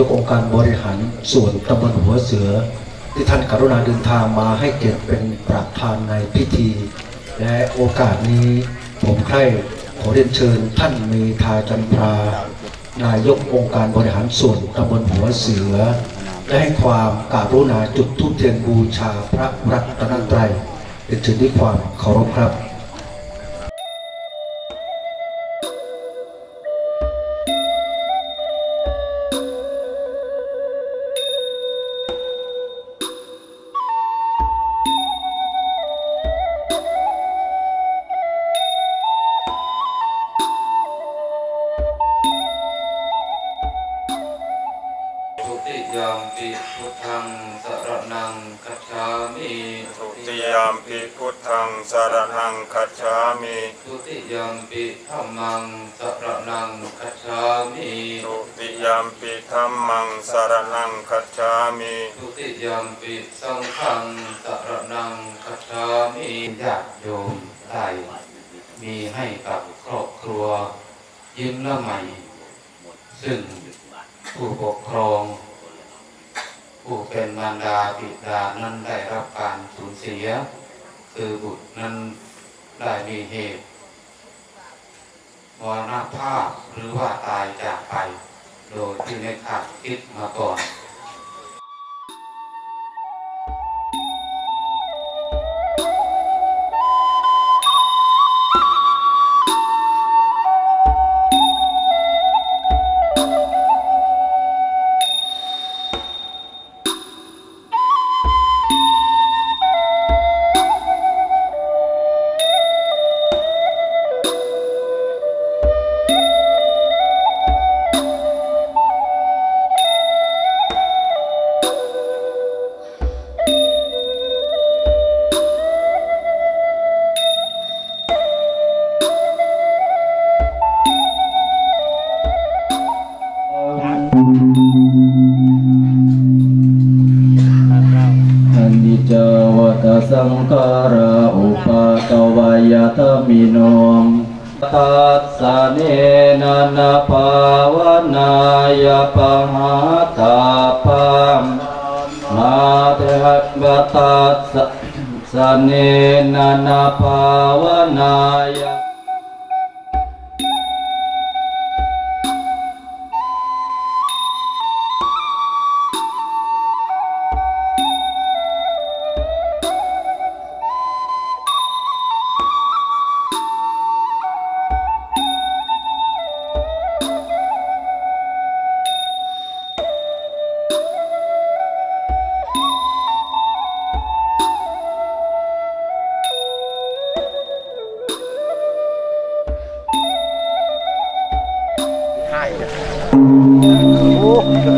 ายกองค์การบริหารส่วนตำบลหัวเสือ ที่ท่านกรุณาเดินทางมาให้เกียรติเป็นประธานในพิธี และโอกาสนี้ผมใคร่ขอเรียนเชิญท่านมีทาจันทรานายกองค์การบริหารส่วนตำบลหัวเสือ ได้ให้ความการุณาจุดทุกเทียนบูชาพระรัตนตรัยเป็นเชิญด้วยความเคารพครับ ปิพุทธังสรณังคัจฉามิทุติยามปิพุทธังสารนังคัจฉามิทุติยามปิธัมมังสรณังคัจฉามิทุติยามปิธัมมังสารนังคัจฉามิทุติยามปิสังฆังสรณังคัจฉามิญาติโยมได้มีให้กับครอบครัวยิ้มละใหม่ซึ่งผู้ปกครอง ผู้เป็นมารดาบิดานั้นได้รับการสูญเสีย คือบุตรนั้นได้มีเหตุมรณภาพหรือว่าตายจากไป โดยที่ไม่คาดคิดมาก่อน สังขาราอุปาตวายตมิโนมตัสสะเนนะนะภาวนายะปะหาตาปัมมาเทหะกตัสสะเนนะนะภาวนายะ ได้โอ้เล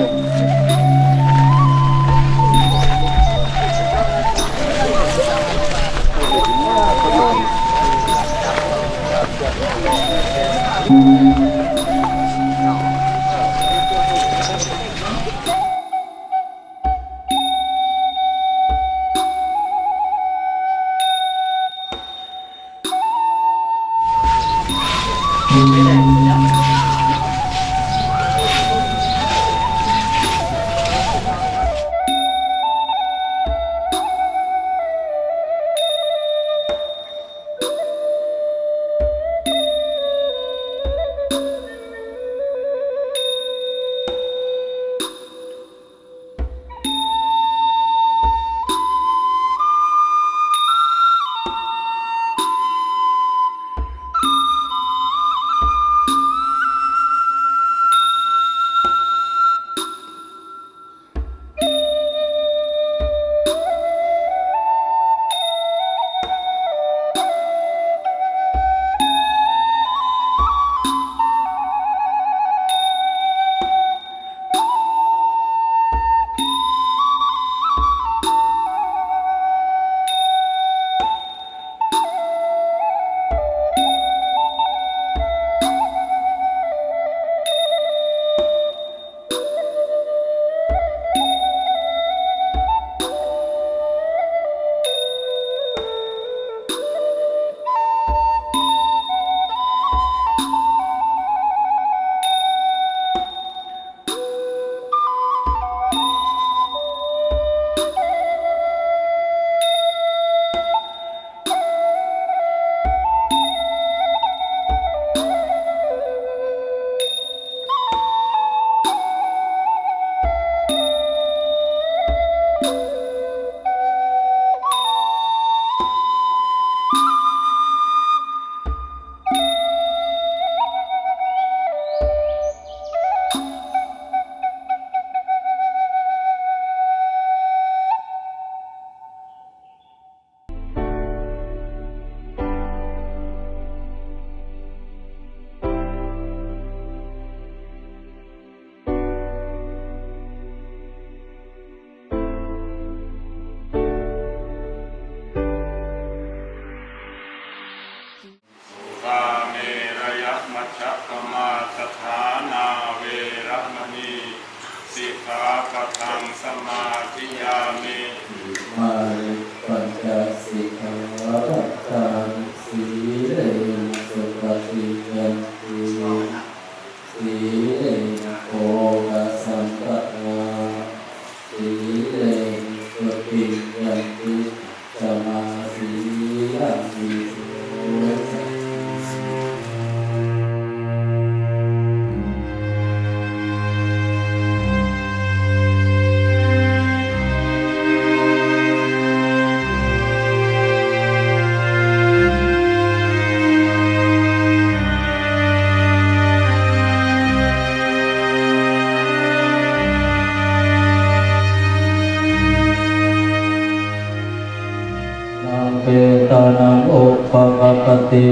ตานังอุปกปติ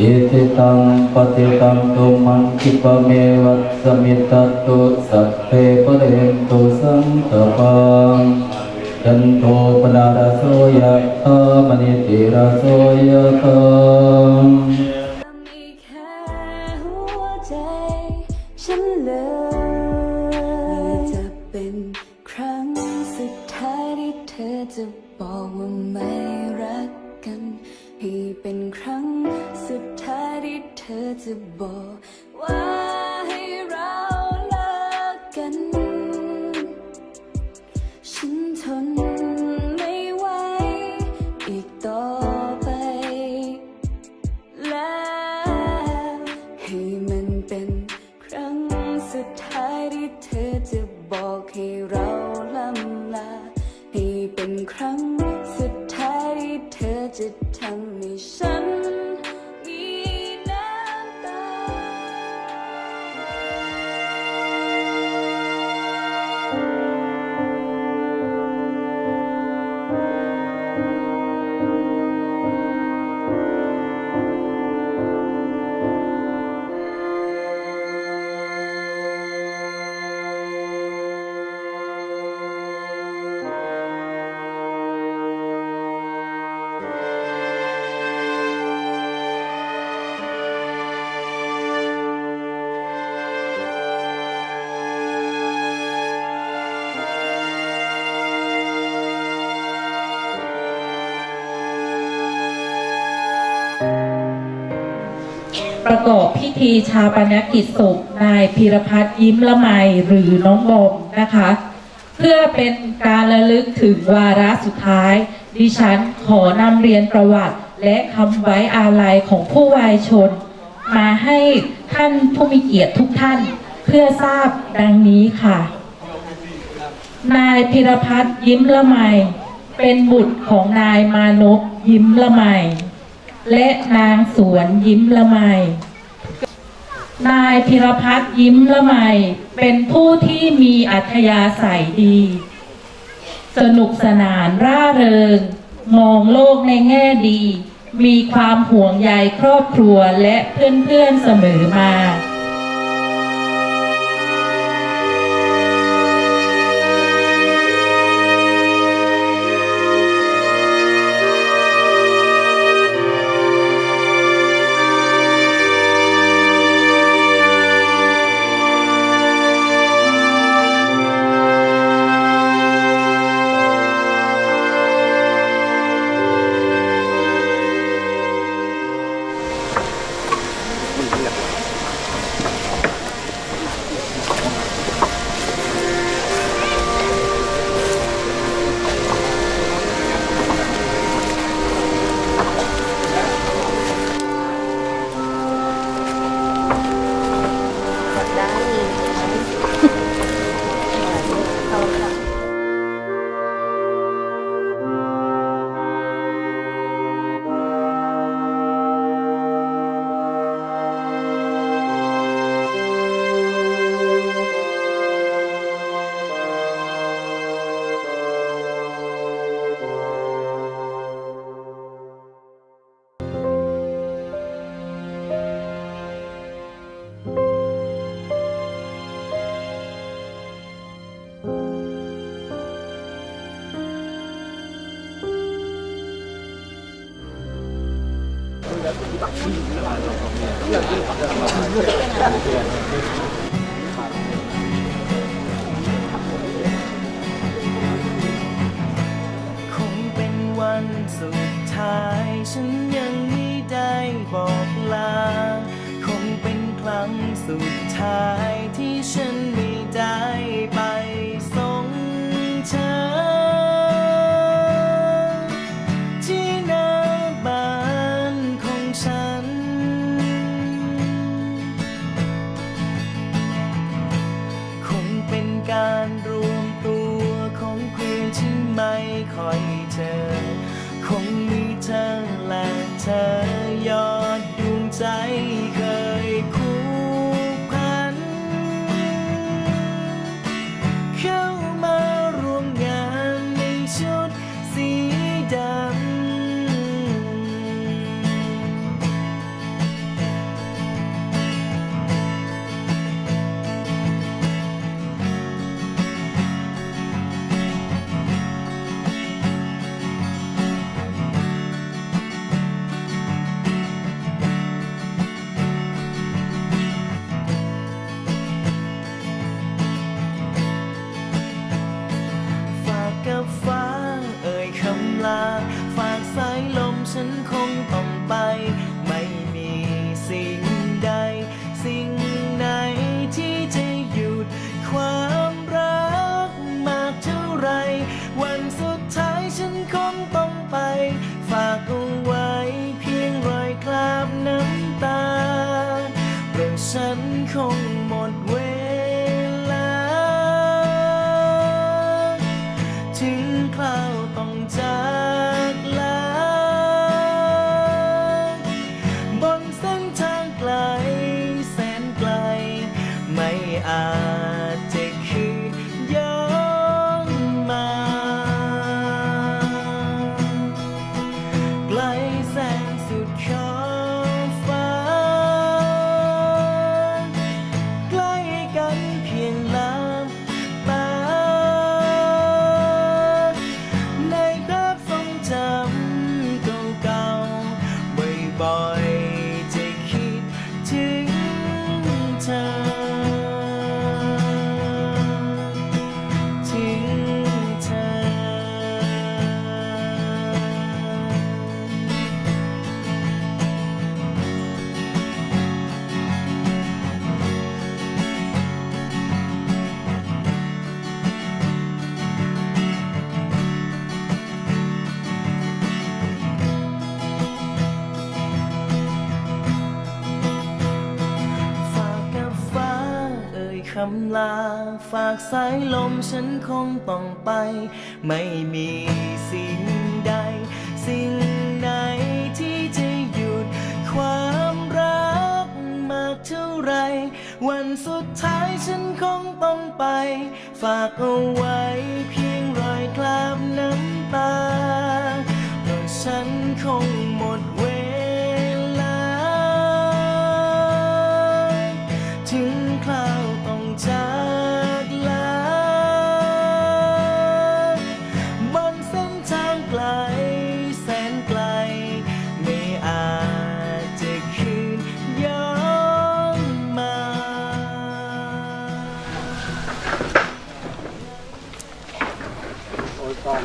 อิทิตังปฏิตังตุมันคิปเมวัตสมิตตุสัพเพปะเรนตุสังตปังยันโทปนาราโสยะธามณิติราโสยะธา เป็นครั้งสุดท้ายที่เธอจะบอก ประกอบพิธีชาปนกิจศพนายพีรพัฒน์ยิ้มละไมหรือน้องบอมนะคะ เพื่อเป็นการระลึกถึงวาระสุดท้าย ดิฉันขอนำเรียนประวัติ และคำไว้อาลัยของผู้วายชน มาให้ท่านผู้มีเกียรติทุกท่าน เพื่อทราบดังนี้ค่ะ นายพิรพัฒน์ยิ้มละไมเป็นบุตรของนายมานพยิ้มละไม และนางสวนยิ้มละไม นายพิรพัฒน์ยิ้มละไม เป็นผู้ที่มีอัธยาศัยดี สนุกสนานร่าเริง มองโลกในแง่ดี มีความห่วงใยครอบครัวและเพื่อนๆเสมอมาำลา ฝากสายลมฉันคงต้องไป ไม่มีสิ่งใด สิ่งไหนที่จะหยุด ความรักมากเท่าไร วันสุดท้ายฉันคงต้องไป ฝากเอาไว้เพียงรอยคราบน้ำตาเพราะฉันคง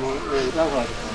嗯嗯绕